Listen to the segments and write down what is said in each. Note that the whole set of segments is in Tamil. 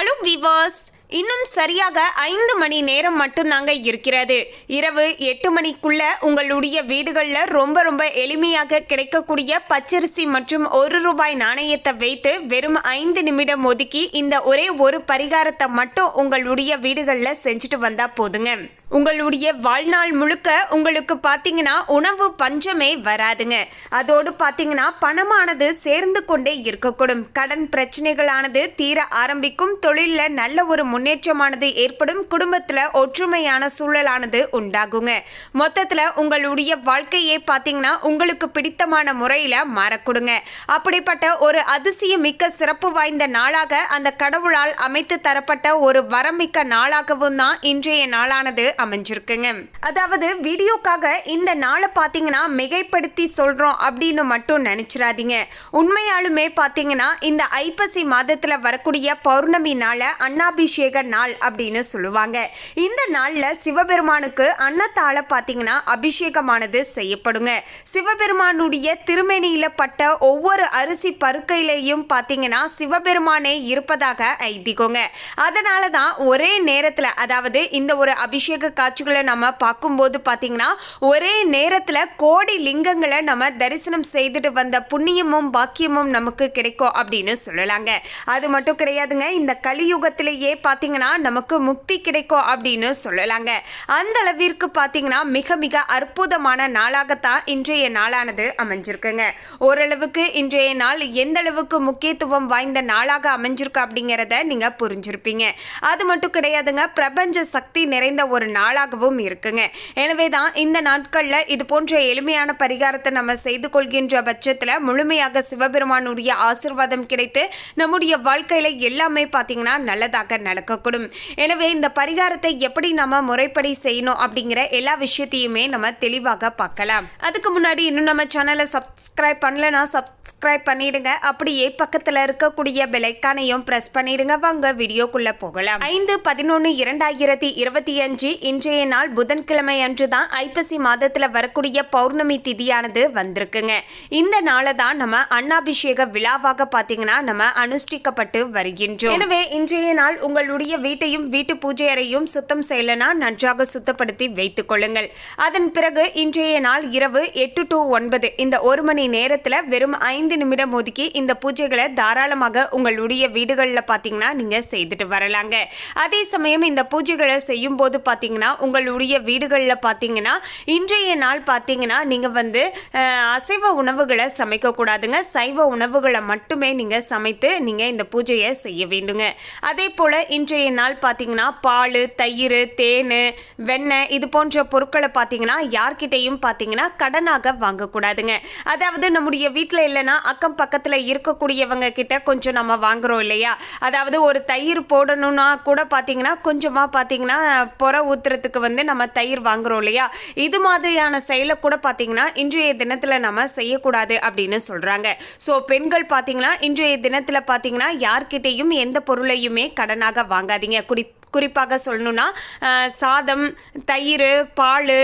Hello viewers, இன்னும் சரியாக ஐந்து மணி நேரம் மட்டும்தாங்க இருக்கிறது. இரவு எட்டு மணிக்குள்ள உங்களுடைய வீடுகளில் ரொம்ப ரொம்ப எளிமையாக கிடைக்கக்கூடிய பச்சரிசி மற்றும் ஒரு ரூபாய் நாணயத்தை வைத்து வெறும் ஐந்து நிமிடம் ஒதுக்கி இந்த ஒரே ஒரு பரிகாரத்தை மட்டும் உங்களுடைய வீடுகளில் செஞ்சுட்டு வந்தா போதுங்க. உங்களுடைய வாழ்நாள் முழுக்க உங்களுக்கு பார்த்தீங்கன்னா உணவு பஞ்சமே வராதுங்க. அதோடு பார்த்தீங்கன்னா பணமானது சேர்ந்து கொண்டே இருக்கக்கூடும். கடன் பிரச்சனைகளானது தீர ஆரம்பிக்கும். தொழிலில் நல்ல ஒரு முன்னேற்றமானது ஏற்படும் குடும்பத்தில் ஒற்றுமையான சூழலானது உண்டாகுங்க. மொத்தத்தில் உங்களுடைய வாழ்க்கையே பார்த்தீங்கன்னா உங்களுக்கு பிடித்தமான முறையில் மாறக்கூடுங்க. அப்படிப்பட்ட ஒரு அதிசயமிக்க சிறப்பு வாய்ந்த நாளாக அந்த கடவுளால் அமைத்து தரப்பட்ட ஒரு வரமிக்க நாளாகவும் தான் இன்றைய நாளானது அமைஞ்சிருக்குங்க. அதாவது வீடியோக்காக இந்த நாளை பார்த்தீங்கன்னா மிகைப்படுத்தி சொல்கிறோம் அப்படின்னு மட்டும் நினச்சிடாதீங்க உண்மையாலுமே பார்த்தீங்கன்னா இந்த ஐப்பசி மாதத்தில் வரக்கூடிய பௌர்ணமி நாளை அபிஷேக நாள் அப்படின்னு சொல்லுவாங்க. இந்த நாளில் சிவபெருமானுக்கு அன்னத்தால் பார்த்தீங்கன்னா அபிஷேகமானது செய்யப்படுங்க. சிவபெருமானுடைய திருமேனியில் பட்ட ஒவ்வொரு அரிசி பருக்கையிலையும் பார்த்தீங்கன்னா சிவபெருமானே இருப்பதாக ஐதீகங்க. அதனால தான் ஒரே நேரத்தில் அதாவது இந்த ஒரு அபிஷேக காட்சிகளை நம்ம பார்க்கும்போது பார்த்தீங்கன்னா ஒரே நேரத்தில் கோடி லிங்கங்களை நம்ம தரிசனம் செய்துட்டு வந்த புண்ணியமும் பாக்கியமும் நமக்கு கிடைக்கும் அப்படின்னு சொல்லலாங்க. அது மட்டும் கிடையாதுங்க இந்த கலியுகத்திலேயே பார்த்து பார்த்தீங்கன்னா நமக்கு முக்தி கிடைக்கும் அப்படின்னு சொல்லலாங்க. அந்த அளவிற்கு பார்த்தீங்கன்னா மிக மிக அற்புதமான நாளாகத்தான் இன்றைய நாளானது அமைஞ்சிருக்குங்க. ஓரளவுக்கு இன்றைய நாள் எந்த அளவுக்கு முக்கியத்துவம் வாய்ந்த நாளாக அமைஞ்சிருக்கு அப்படிங்கிறத நீங்கள் புரிஞ்சிருப்பீங்க. அது மட்டும் கிடையாதுங்க பிரபஞ்ச சக்தி நிறைந்த ஒரு நாளாகவும் இருக்குங்க. எனவே தான் இந்த நாட்களில் இது போன்ற எளிமையான பரிகாரத்தை நம்ம செய்து கொள்கின்ற பட்சத்தில் முழுமையாக சிவபெருமானுடைய ஆசிர்வாதம் கிடைத்து நம்முடைய வாழ்க்கையில் எல்லாமே பார்த்தீங்கன்னா நல்லதாக நடக்கும். நடக்கக்கூடும் எனவே இந்த பரிகாரத்தை எப்படி நம்ம முறைப்படி செய்யணும் அப்படிங்கிற எல்லா விஷயத்தையுமே நம்ம தெளிவாக பார்க்கலாம். அதுக்கு முன்னாடி இன்னும் நம்ம சேனலை சப்ஸ்கிரைப் பண்ணலன்னா சப்ஸ்கிரைப் பண்ணிடுங்க. அப்படியே பக்கத்தில் இருக்கக்கூடிய பெலைக்கானையும் ப்ரெஸ் பண்ணிடுங்க. வாங்க வீடியோக்குள்ள போகலாம். ஐந்து பதினொன்று இரண்டாயிரத்தி இருபத்தி அஞ்சு இன்றைய நாள் புதன்கிழமை அன்று தான் ஐப்பசி மாதத்தில் வரக்கூடிய பௌர்ணமி திதியானது வந்திருக்குங்க. இந்த நாளை தான் நம்ம அன்னாபிஷேக விழாவாக பார்த்தீங்கன்னா நம்ம அனுஷ்டிக்கப்பட்டு வருகின்றோம். எனவே இன்றைய நாள் உங்கள் உங்களுடைய வீட்டையும் வீட்டு பூஜை அறையும் சுத்தம் செய்யலனா நன்றாக சுத்தப்படுத்தி வைத்துக் கொள்ளுங்கள். அதன் பிறகு இன்றைய நாள் இரவு எட்டு டு ஒன்பது. இந்த ஒரு மணி நேரத்தில் வெறும் ஐந்து நிமிடம் ஒதுக்கி இந்த பூஜைகளை தாராளமாக உங்களுடைய வீடுகளில் பார்த்தீங்கன்னா நீங்கள் செய்துட்டு வரலாங்க. அதே சமயம் இந்த பூஜைகளை செய்யும் போது பார்த்தீங்கன்னா உங்களுடைய வீடுகளில் பார்த்தீங்கன்னா இன்றைய நாள் பார்த்தீங்கன்னா நீங்கள் வந்து அசைவ உணவுகளை சமைக்கக்கூடாதுங்க சைவ உணவுகளை மட்டுமே நீங்கள் சமைத்து நீங்கள் இந்த பூஜையை செய்ய வேண்டுங்க. அதே போல் இன்றைய நாள் பார்த்தீங்கன்னா பால் தயிர் தேன் வெண்ணெய் இது போன்ற பொருட்களை பார்த்தீங்கன்னா யார்கிட்டையும் பார்த்தீங்கன்னா கடனாக வாங்கக்கூடாதுங்க. அதாவது நம்முடைய வீட்டில் இல்லைன்னா அக்கம் பக்கத்தில் இருக்கக்கூடியவங்க கிட்ட கொஞ்சம் நம்ம வாங்குறோம் இல்லையா? அதாவது ஒரு தயிர் போடணும்னா கூட பார்த்தீங்கன்னா கொஞ்சமாக பார்த்தீங்கன்னா புற ஊத்துறதுக்கு வந்து நம்ம தயிர் வாங்குறோம் இல்லையா? இது மாதிரியான செயலை கூட பார்த்தீங்கன்னா இன்றைய தினத்தில் நம்ம செய்யக்கூடாது அப்படின்னு சொல்கிறாங்க ஸோ பெண்கள் பார்த்தீங்கன்னா இன்றைய தினத்தில் பார்த்தீங்கன்னா யார்கிட்டையும் எந்த பொருளையுமே கடனாக வாங்காதீங்க. குடி குறிப்பாக சொல்லணும்னா சாதம் தயிர் பால்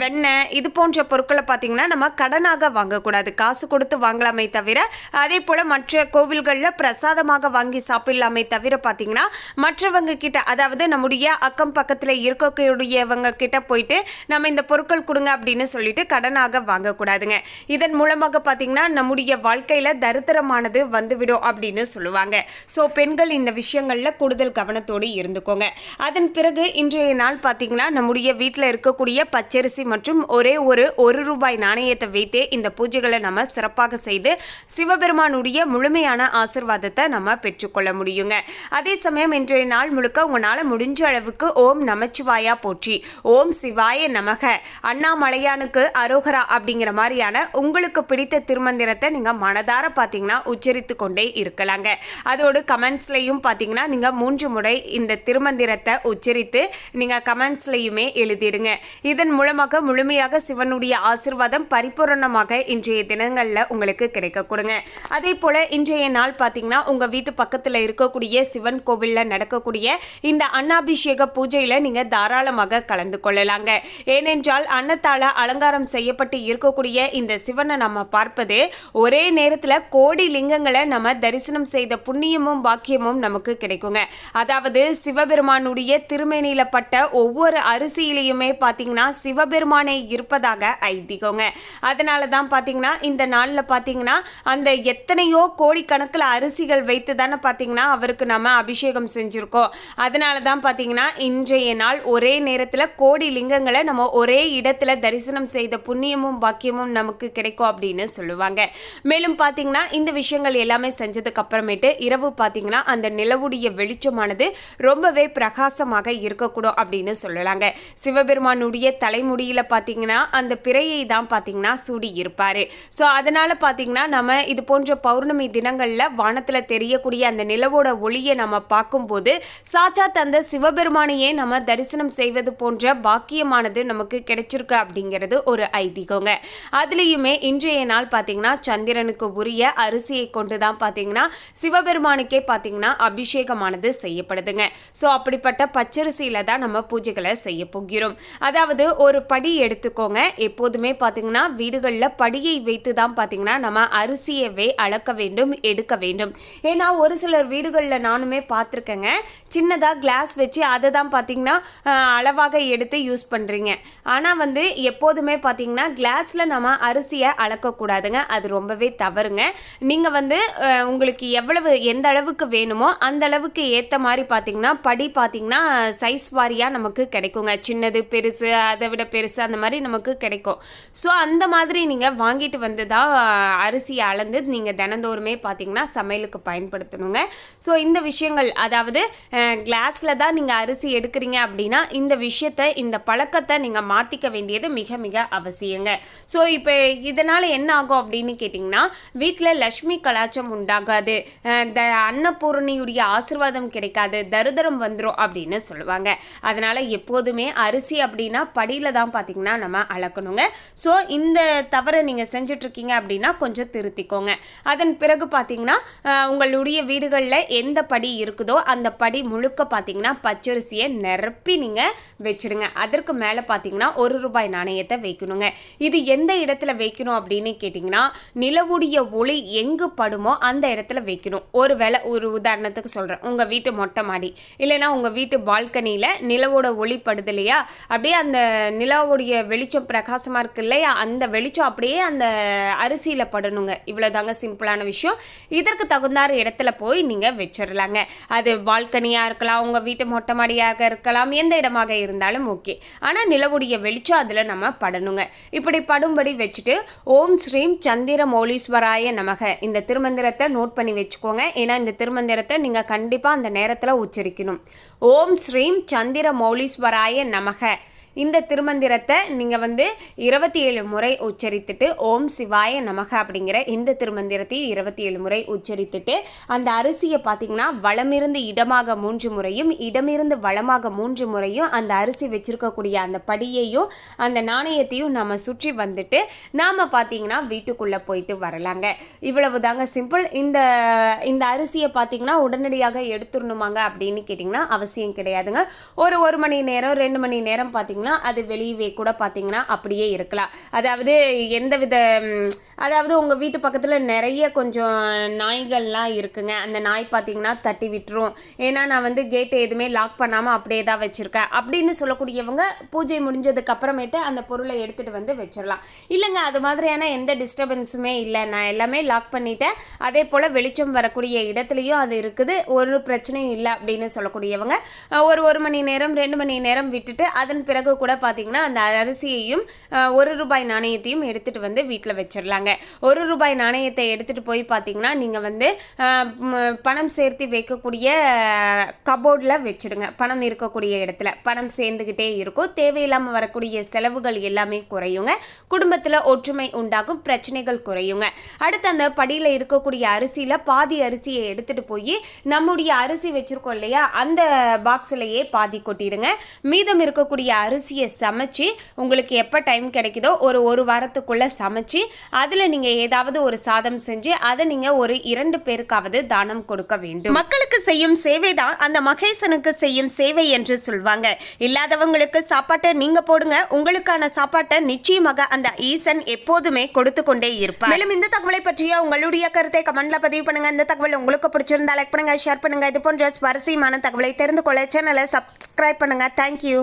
வெண்ணெய் இது போன்ற பொருட்களை பார்த்திங்கன்னா நம்ம கடனாக வாங்கக்கூடாது. காசு கொடுத்து வாங்கலாமே தவிர அதே போல் மற்ற கோவில்களில் பிரசாதமாக வாங்கி சாப்பிடலாமே தவிர பார்த்திங்கன்னா மற்றவங்க கிட்ட அதாவது நம்முடைய அக்கம் பக்கத்தில் இருக்கக்கூடியவங்க கிட்ட போயிட்டு நம்ம இந்த பொருட்கள் கொடுங்க அப்படின்னு சொல்லிட்டு கடனாக வாங்கக்கூடாதுங்க. இதன் மூலமாக பார்த்திங்கன்னா நம்முடைய வாழ்க்கையில் தரித்திரமானது வந்துவிடும் அப்படின்னு சொல்லுவாங்க. ஸோ பெண்கள் இந்த விஷயங்களில் கூடுதல் கவனத்தோடு இருந்துக்கோங்க. அதன் பிறகு இன்றைய நாள் பார்த்தீங்கன்னா நம்முடைய வீட்டில் இருக்கக்கூடிய பச்சரிசி மற்றும் ஒரே ஒரு ஒரு ரூபாய் நாணயத்தை வைத்தே இந்த பூஜைகளை நம்ம சிறப்பாக செய்து சிவபெருமானுடைய முழுமையான ஆசிர்வாதத்தை நம்ம பெற்றுக்கொள்ள முடியுங்க. அதே சமயம் இன்றைய நாள் முழுக்க உங்களால் முடிஞ்ச அளவுக்கு ஓம் நமச்சிவாயா போற்றி. ஓம் சிவாய நமக. அண்ணாமலையானுக்கு அரோகரா அப்படிங்கிற மாதிரியான உங்களுக்கு பிடித்த திருமந்திரத்தை நீங்கள் மனதார பார்த்தீங்கன்னா உச்சரித்து கொண்டே இருக்கலாங்க. அதோடு கமெண்ட்ஸ்லையும் பார்த்தீங்கன்னா நீங்கள் மூன்று முறை இந்த இந்த திருமந்திரத்தை உச்சரித்து நீங்கள் கமெண்ட்ஸ்லையுமே எழுதிடுங்க. இதன் மூலமாக முழுமையாக சிவனுடைய ஆசிர்வாதம் பரிபூரணமாக இன்றைய தினங்களில் உங்களுக்கு கிடைக்க கொடுங்க. அதே போல் இன்றைய நாள் பார்த்தீங்கன்னா உங்கள் வீட்டு பக்கத்தில் இருக்கக்கூடிய சிவன் கோவிலில் நடக்கக்கூடிய இந்த அன்னாபிஷேக பூஜையில் நீங்கள் தாராளமாக கலந்து கொள்ளலாங்க. ஏனென்றால் அன்னத்தால் அலங்காரம் செய்யப்பட்டு இருக்கக்கூடிய இந்த சிவனை நம்ம பார்ப்பது ஒரே நேரத்தில் கோடி லிங்கங்களை நம்ம தரிசனம் செய்த புண்ணியமும் பாக்கியமும் நமக்கு கிடைக்குங்க. அதாவது சிவபெருமானுடைய திருமேனியில பட்ட ஒவ்வொரு அரிசியிலையுமே பார்த்தீங்கன்னா சிவபெருமானே இருப்பதாக ஐதீகங்க. அதனால தான் பார்த்தீங்கன்னா இந்த நாளில் பார்த்தீங்கன்னா அந்த எத்தனையோ கோடிக்கணக்கில் அரிசிகள் வைத்து தானே பார்த்தீங்கன்னா அவருக்கு நம்ம அபிஷேகம் செஞ்சுருக்கோம். அதனால தான் பார்த்தீங்கன்னா இன்றைய நாள் ஒரே நேரத்தில் கோடி லிங்கங்களை நம்ம ஒரே இடத்துல தரிசனம் செய்த புண்ணியமும் பாக்கியமும் நமக்கு கிடைக்கும் அப்படின்னு சொல்லுவாங்க. மேலும் பார்த்தீங்கன்னா இந்த விஷயங்கள் எல்லாமே செஞ்சதுக்கு அப்புறமேட்டு இரவு பார்த்தீங்கன்னா அந்த நிலவுடைய வெளிச்சமானது ரொம்பவே பிரகாசமாக இருக்கக்கூடும் அப்படின்னு சொல்லலாங்க. சிவபெருமானுடைய தலைமுடியில் பார்த்தீங்கன்னா அந்த பிறையை தான் பார்த்தீங்கன்னா சூடி இருப்பார். ஸோ அதனால் பார்த்தீங்கன்னா நம்ம இது போன்ற பௌர்ணமி தினங்களில் வானத்தில் தெரியக்கூடிய அந்த நிலவோட ஒளியை நம்ம பார்க்கும்போது சாச்சா தந்த சிவபெருமானையே நம்ம தரிசனம் செய்வது போன்ற பாக்கியமானது நமக்கு கிடைச்சிருக்கு அப்படிங்கிறது ஒரு ஐதீகங்க. அதுலேயுமே இன்றைய நாள் பார்த்தீங்கன்னா சந்திரனுக்கு உரிய அரிசியை கொண்டு தான் பார்த்தீங்கன்னா சிவபெருமானுக்கே பார்த்தீங்கன்னா அபிஷேகமானது செய்யப்படுதுங்க. ஸோ அப்படிப்பட்ட பச்சரிசியில் தான் நம்ம பூஜைகளை செய்ய போகிறோம். அதாவது ஒரு படி எடுத்துக்கோங்க. எப்போதுமே பார்த்தீங்கன்னா வீடுகளில் படியை வைத்து தான் பார்த்தீங்கன்னா நம்ம அரிசியவே அளக்க வேண்டும் எடுக்க வேண்டும். ஏன்னா ஒரு சிலர் வீடுகளில் நானுமே பார்த்துருக்கேங்க சின்னதாக கிளாஸ் வச்சு அதை தான் பார்த்தீங்கன்னா அளவாக எடுத்து யூஸ் பண்ணுறீங்க ஆனால் வந்து எப்போதுமே பார்த்தீங்கன்னா கிளாஸில் நம்ம அரிசியை அளக்கக்கூடாதுங்க அது ரொம்பவே தவறுங்க. நீங்கள் வந்து உங்களுக்கு எவ்வளவு எந்த அளவுக்கு வேணுமோ அந்த அளவுக்கு ஏற்ற மாதிரி பார்த்தீங்கன்னா படி பார்த்தீங்கன்னா சைஸ் வாரியாக நமக்கு கிடைக்குங்க. சின்னது பெருசு அதை விட பெருசு அந்த மாதிரி நமக்கு கிடைக்கும். ஸோ அந்த மாதிரி நீங்கள் வாங்கிட்டு வந்து தான் அரிசியை அளந்து நீங்கள் தினந்தோறுமே பார்த்தீங்கன்னா சமையலுக்கு பயன்படுத்தணுங்க. ஸோ இந்த விஷயங்கள் அதாவது கிளாஸில் தான் நீங்கள் அரிசி எடுக்கிறீங்க அப்படின்னா இந்த விஷயத்தை இந்த பழக்கத்தை நீங்கள் மாற்றிக்க வேண்டியது மிக மிக அவசியங்க. ஸோ இப்போ இதனால் என்ன ஆகும் அப்படின்னு கேட்டிங்கன்னா வீட்டில் லக்ஷ்மி கலாச்சம் உண்டாகாது. த அன்னபூரணியுடைய ஆசிர்வாதம் கிடைக்காது. தருதரம் வந்துடும் அப்படின்னு சொல்லுவாங்க. அதனால் எப்போதுமே அரிசி அப்படின்னா படியில் தான் பார்த்தீங்கன்னா நம்ம அளக்கணுங்க. ஸோ இந்த தவறை நீங்கள் செஞ்சிட்ருக்கீங்க அப்படின்னா கொஞ்சம் திருத்திக்கோங்க. அதன் பிறகு பார்த்தீங்கன்னா உங்களுடைய வீடுகளில் எந்த படி இருக்குதோ அந்த படி முழுக்க பார்த்தீங்கன்னா பச்சரிசியை நிரப்பி நீங்கள் வச்சிடுங்க. அதற்கு மேலே பார்த்தீங்கன்னா ஒரு ரூபாய் நாணயத்தை வைக்கணுங்க. இது எந்த இடத்துல வைக்கணும் அப்படின்னு கேட்டிங்கன்னா நிலவுடைய ஒளி எங்கு படுமோ அந்த இடத்துல வைக்கணும். ஒரு வேளை ஒரு உதாரணத்துக்கு சொல்கிறேன் உங்கள் வீட்டு மொட்டை மாடி. இல்லைன்னா உங்கள் வீட்டு பால்கனியில் நிலவோட ஒளிப்படுது இல்லையா? அப்படியே அந்த நிலவுடைய வெளிச்சம் பிரகாசமாக இருக்கு இல்லையா? அந்த வெளிச்சம் அப்படியே அந்த அரிசியில் படணுங்க. இவ்வளோதாங்க சிம்பிளான விஷயம். இதற்கு தகுந்தாறு இடத்துல போய் நீங்கள் வச்சிடலாங்க அது பால்கனியாக இருக்கலாம் உங்கள் வீட்டு மொட்டை மாடியாக இருக்கலாம் எந்த இடமாக இருந்தாலும் ஓகே. ஆனால் நிலவுடைய வெளிச்சம் அதில் நம்ம படணுங்க. இப்படி படும்படி வச்சுட்டு ஓம் ஸ்ரீம் சந்திர மௌலீஸ்வராய நமக. இந்த திருமந்திரத்தை நோட் பண்ணி வச்சுக்கோங்க. ஏன்னா இந்த திருமந்திரத்தை நீங்கள் கண்டிப்பாக அந்த நேரத்தில் உச்சரிக்கணும் ஓம் ஸ்ரீம் சந்திர மௌலீஸ்வராய நமக. இந்த திருமந்திரத்தை நீங்கள் வந்து இருபத்தி ஏழு முறை உச்சரித்துட்டு ஓம் சிவாய நமக அப்படிங்கிற இந்த திருமந்திரத்தையும் இருபத்தி ஏழு முறை உச்சரித்துட்டு அந்த அரிசியை பார்த்தீங்கன்னா வளமிருந்து இடமாக மூன்று முறையும் இடமிருந்து வளமாக மூன்று முறையும் அந்த அரிசி வச்சுருக்கக்கூடிய அந்த படியையும் அந்த நாணயத்தையும் நம்ம சுற்றி வந்துட்டு நாம் பார்த்தீங்கன்னா வீட்டுக்குள்ளே போயிட்டு வரலாங்க. இவ்வளவு தாங்க சிம்பிள். இந்த இந்த அரிசியை பார்த்தீங்கன்னா உடனடியாக எடுத்துடணுமாங்க அப்படின்னு கேட்டிங்கன்னா அவசியம் கிடையாதுங்க. ஒரு ஒரு மணி நேரம் ரெண்டு மணி நேரம் பார்த்தீங்கன்னா அது வெளியவே கூட பார்த்தீங்கன்னா அப்படியே இருக்கலாம். அதாவது எந்த வித அதாவது உங்கள் வீட்டு பக்கத்தில் நிறைய கொஞ்சம் நாய்கள்லாம் இருக்குங்க. அந்த நாய் பார்த்தீங்கன்னா தட்டி விட்டுரும். ஏன்னா நான் வந்து கேட்டு எதுவுமே லாக் பண்ணாமல் அப்படியே தான் வச்சுருக்கேன். அப்படின்னு சொல்லக்கூடியவங்க பூஜை முடிஞ்சதுக்கு அப்புறமேட்டு அந்த பொருளை எடுத்துகிட்டு வந்து வச்சிடலாம் இல்லைங்க அது மாதிரியான எந்த டிஸ்டர்பன்ஸுமே இல்லை. நான் எல்லாமே லாக் பண்ணிட்டேன். அதே போல் வெளிச்சம் வரக்கூடிய இடத்துலையும் அது இருக்குது. ஒரு பிரச்சனையும் இல்லை அப்படின்னு சொல்லக்கூடியவங்க ஒரு ஒரு மணி நேரம் ரெண்டு மணி நேரம் விட்டுட்டு அதன் பிறகு பிறகு கூட பார்த்தீங்கன்னா அந்த அரிசியையும் ஒரு ரூபாய் நாணயத்தையும் எடுத்துகிட்டு வந்து வீட்டில் வச்சிடலாங்க. ஒரு ரூபாய் நாணயத்தை எடுத்துகிட்டு போய் பார்த்தீங்கன்னா நீங்கள் வந்து பணம் சேர்த்து வைக்கக்கூடிய கபோர்டில் வச்சுடுங்க. பணம் இருக்கக்கூடிய இடத்துல. பணம் சேர்ந்துக்கிட்டே இருக்கும். தேவையில்லாமல் வரக்கூடிய செலவுகள் எல்லாமே குறையுங்க. குடும்பத்தில் ஒற்றுமை உண்டாகும். பிரச்சனைகள் குறையுங்க. அடுத்து அந்த படியில் இருக்கக்கூடிய அரிசியில் பாதி அரிசியை எடுத்துகிட்டு போய் நம்முடைய அரிசி வச்சுருக்கோம் இல்லையா? அந்த பாக்ஸிலேயே பாதி கொட்டிடுங்க. மீதம் இருக்கக்கூடிய அரிசி அரிசியை சமைச்சு உங்களுக்கு எப்போ டைம் கிடைக்குதோ ஒரு ஒரு வாரத்துக்குள்ளே சமைச்சு அதில் நீங்கள் ஏதாவது ஒரு சாதம் செஞ்சு அதை நீங்கள் ஒரு இரண்டு பேருக்காவது தானம் கொடுக்க வேண்டும். மக்களுக்கு செய்யும் சேவை தான் அந்த மகேசனுக்கு செய்யும் சேவை என்று சொல்வாங்க. இல்லாதவங்களுக்கு சாப்பாட்டை நீங்க போடுங்க. உங்களுக்கான சாப்பாட்டை நிச்சயமாக அந்த ஈசன் எப்போதுமே கொடுத்து கொண்டே இருப்பார். மேலும் இந்த தகவலை பற்றிய உங்களுடைய கருத்தை கமெண்ட்ல பதிவு பண்ணுங்க. இந்த தகவல் உங்களுக்கு பிடிச்சிருந்தா லைக் பண்ணுங்க ஷேர் பண்ணுங்க. இது போன்ற சுவாரஸ்யமான தகவலை தெரிந்து கொள்ள சேனலை சப்ஸ்கிரைப் பண்ணுங்க. தேங்க்யூ